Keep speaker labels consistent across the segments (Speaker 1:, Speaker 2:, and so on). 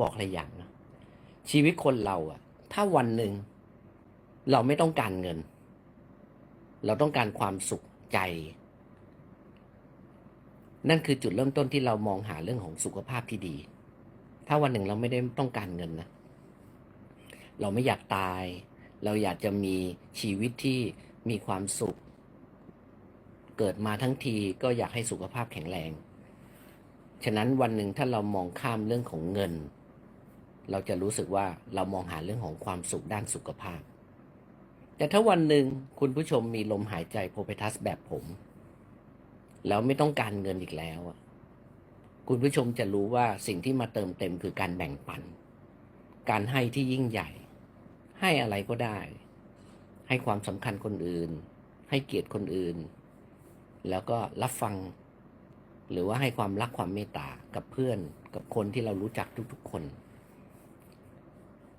Speaker 1: บอกอะไรอย่างนะชีวิตคนเราอะถ้าวันหนึ่งเราไม่ต้องการเงิน เราต้องการความสุขใจ นั่นคือจุดเริ่มต้นที่เรามองหาเรื่องของสุขภาพที่ดี ถ้าวันหนึ่งเราไม่ได้ต้องการเงินนะเราไม่อยากตาย เราอยากจะมีชีวิตที่มีความสุข เกิดมาทั้งทีก็อยากให้สุขภาพแข็งแรง ฉะนั้นวันหนึ่งถ้าเรามองข้ามเรื่องของเงิน เราจะรู้สึกว่าเรามองหาเรื่องของความสุขด้านสุขภาพ แต่ถ้าวันหนึ่งคุณผู้ชมมีลมหายใจโพเปทัสแบบผม แล้วไม่ต้องการเงินอีกแล้ว คุณผู้ชมจะรู้ว่าสิ่งที่มาเติมเต็มคือการแบ่งปัน การให้ที่ยิ่งใหญ่ ให้อะไรก็ได้ ให้ความสำคัญคนอื่น ให้เกียรติคนอื่น แล้วก็รับฟัง หรือว่าให้ความรักความเมตตากับเพื่อนกับคนที่เรารู้จักทุกๆคน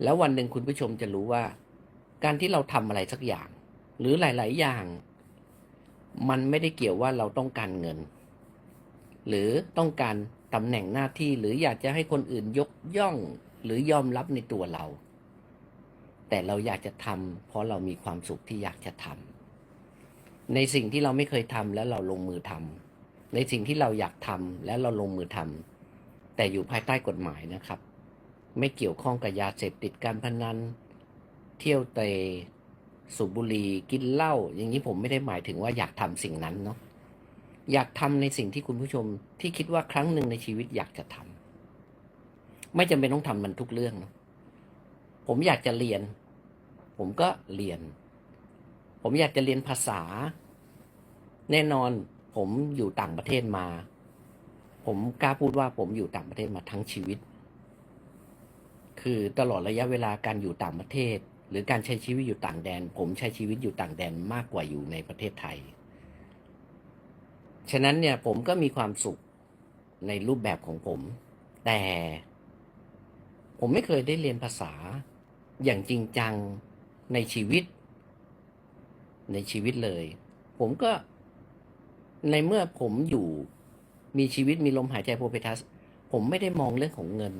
Speaker 1: แล้ววันหนึ่งคุณผู้ชมจะรู้ว่า การที่เราทำอะไรสักอย่าง หรือหลาย ๆ อย่าง มันไม่ได้เกี่ยวว่าเราต้องการเงิน หรือต้องการตำแหน่งหน้าที่หรืออยากจะให้คนอื่นยกย่องหรือยอมรับในตัวเรา แต่เราอยากจะทำเพราะเรามีความสุขที่อยากจะทำในสิ่งที่เราไม่เคยทำแล้วเราลงมือทำในสิ่งที่เราอยากทำแล้วเราลงมือทำแต่อยู่ภายใต้กฎหมายนะครับ ไม่เกี่ยวข้องกับยาเสพติดการพนัน เที่ยวเตะสูบบุหรี่กินเหล้าอย่างนี้ผมไม่ได้หมายถึงว่าอยากทำสิ่งนั้นเนาะอยากทำในสิ่งที่คุณผู้ชมที่คิดว่าครั้งหนึ่งในชีวิตอยากจะทำไม่จำเป็นต้องทำมันทุกเรื่องเนอะผมอยากจะเรียน ผมก็เรียน ผมอยากจะเรียนภาษา แน่นอนผมอยู่ต่างประเทศมา ผมกล้าพูดว่าผมอยู่ต่างประเทศมาทั้งชีวิต คือตลอดระยะเวลาการอยู่ต่างประเทศ หรือการใช้ชีวิตอยู่ต่างแดน ผมใช้ชีวิตอยู่ต่างแดนมากกว่าอยู่ในประเทศไทย ฉะนั้นเนี่ยผมก็มีความสุขในรูปแบบของผม แต่ผมไม่เคยได้เรียนภาษาอย่างจริงจังในชีวิต ในชีวิตเลย ผมก็ในเมื่อผมอยู่มีชีวิตมีลมหายใจโพเปทัส ผมไม่ได้มองเรื่องของเงิน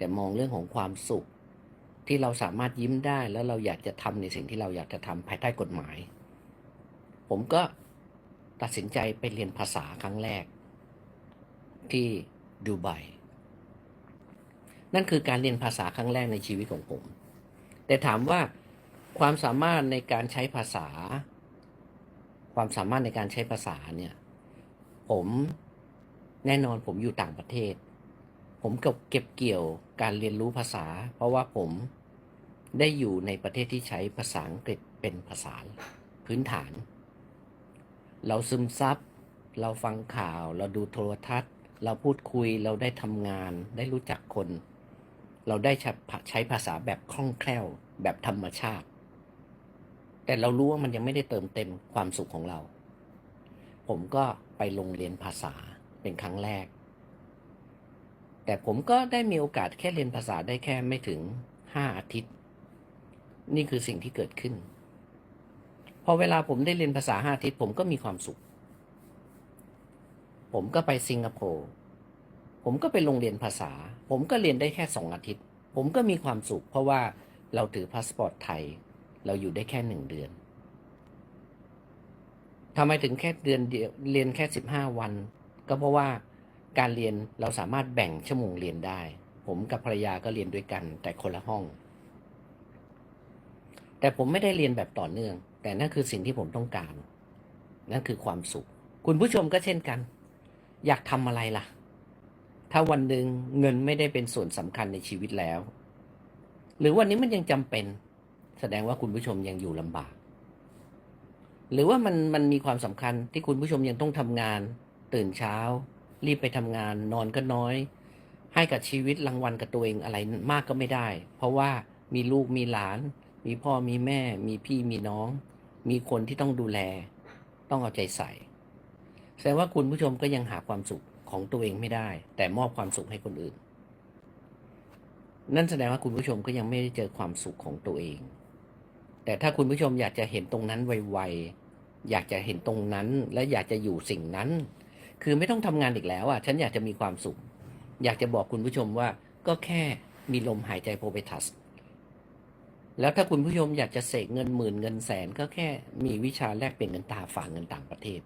Speaker 1: แต่มองเรื่องของความสุข ที่เราสามารถยิ้มได้แล้วเราอยากจะทำในสิ่งที่เราอยากจะทำภายใต้กฎหมาย ผมก็ตัดสินใจไปเรียนภาษาครั้งแรก ที่ดูไบนั่นคือการเรียนภาษาครั้งแรกในชีวิตของผม แต่ถามว่าความสามารถในการใช้ภาษา ความสามารถในการใช้ภาษาเนี่ย ผมแน่นอนผมอยู่ต่างประเทศ ผมเก็บเก็บเกี่ยวการเรียนรู้ภาษา เพราะว่าผมได้อยู่ในประเทศที่ใช้ภาษาอังกฤษเป็นภาษาพื้นฐาน เราซึมซับ เราฟังข่าว เราดูโทรทัศน์ เราพูดคุย เราได้ทำงาน ได้รู้จักคน เราได้ใช้ใช้ภาษาแบบคล่องแคล่ว แบบธรรมชาติ แต่เรารู้ว่ามันยังไม่ได้เติมเต็มความสุขของเรา ผมก็ไปโรงเรียนภาษาเป็นครั้งแรก แต่ผมก็ได้มีโอกาสแค่เรียนภาษาได้แค่ไม่ถึงห้าอาทิตย์ นี่คือสิ่งที่เกิดขึ้น พอเวลาผมได้เรียนภาษาห้าอาทิตย์ ผมก็มีความสุข ผมก็ไปสิงคโปร์ผมก็ไปโรงเรียนภาษา ผมก็เรียนได้แค่สองอาทิตย์ ผมก็มีความสุข เพราะว่าเราถือพาสปอร์ตไทย เราอยู่ได้แค่หนึ่งเดือนทำไมถึงแค่เดือนเดียวเรียนแค่สิบห้าวัน ก็เพราะว่า การเรียนเราสามารถแบ่งชั่วโมงเรียนได้ ผมกับภรรยาก็เรียนด้วยกัน แต่คนละห้อง แต่ผมไม่ได้เรียนแบบต่อเนื่อง แต่นั่นคือสิ่งที่ผมต้องการ นั่นคือความสุข คุณผู้ชมก็เช่นกัน อยากทำอะไรล่ะ ถ้าวันหนึ่งเงินไม่ได้เป็นส่วนสำคัญในชีวิตแล้ว หรือวันนี้มันยังจำเป็น แสดงว่าคุณผู้ชมยังอยู่ลำบาก หรือว่ามันมันมีความสำคัญที่คุณผู้ชมยังต้องทำงาน ตื่นเช้า รีบไปทำงาน นอนก็น้อย ให้กับชีวิตรางวัลกับตัวเองอะไรมากก็ไม่ได้ เพราะว่ามีลูกมีหลาน มีพ่อมีแม่ มีพี่มีน้อง มีคนที่ต้องดูแล ต้องเอาใจใส่ แสดงว่าคุณผู้ชมก็ยังหาความสุขของตัวเองไม่ได้ แต่มอบความสุขให้คนอื่น นั่นแสดงว่าคุณผู้ชมก็ยังไม่ได้เจอความสุขของตัวเอง แต่ถ้าคุณผู้ชมอยากจะเห็นตรงนั้นไวๆอยากจะเห็นตรงนั้นและอยากจะอยู่สิ่งนั้น คือไม่ต้องทำงานอีกแล้วอะฉันอยากจะมีความสุข อยากจะบอกคุณผู้ชมว่าก็แค่มีลมหายใจโพเบทัส แล้วถ้าคุณผู้ชมอยากจะเสกเงินหมื่นเงินแสนก็แค่มีวิชาแลกเปลี่ยนเงินตาฝากเงินต่างประเทศ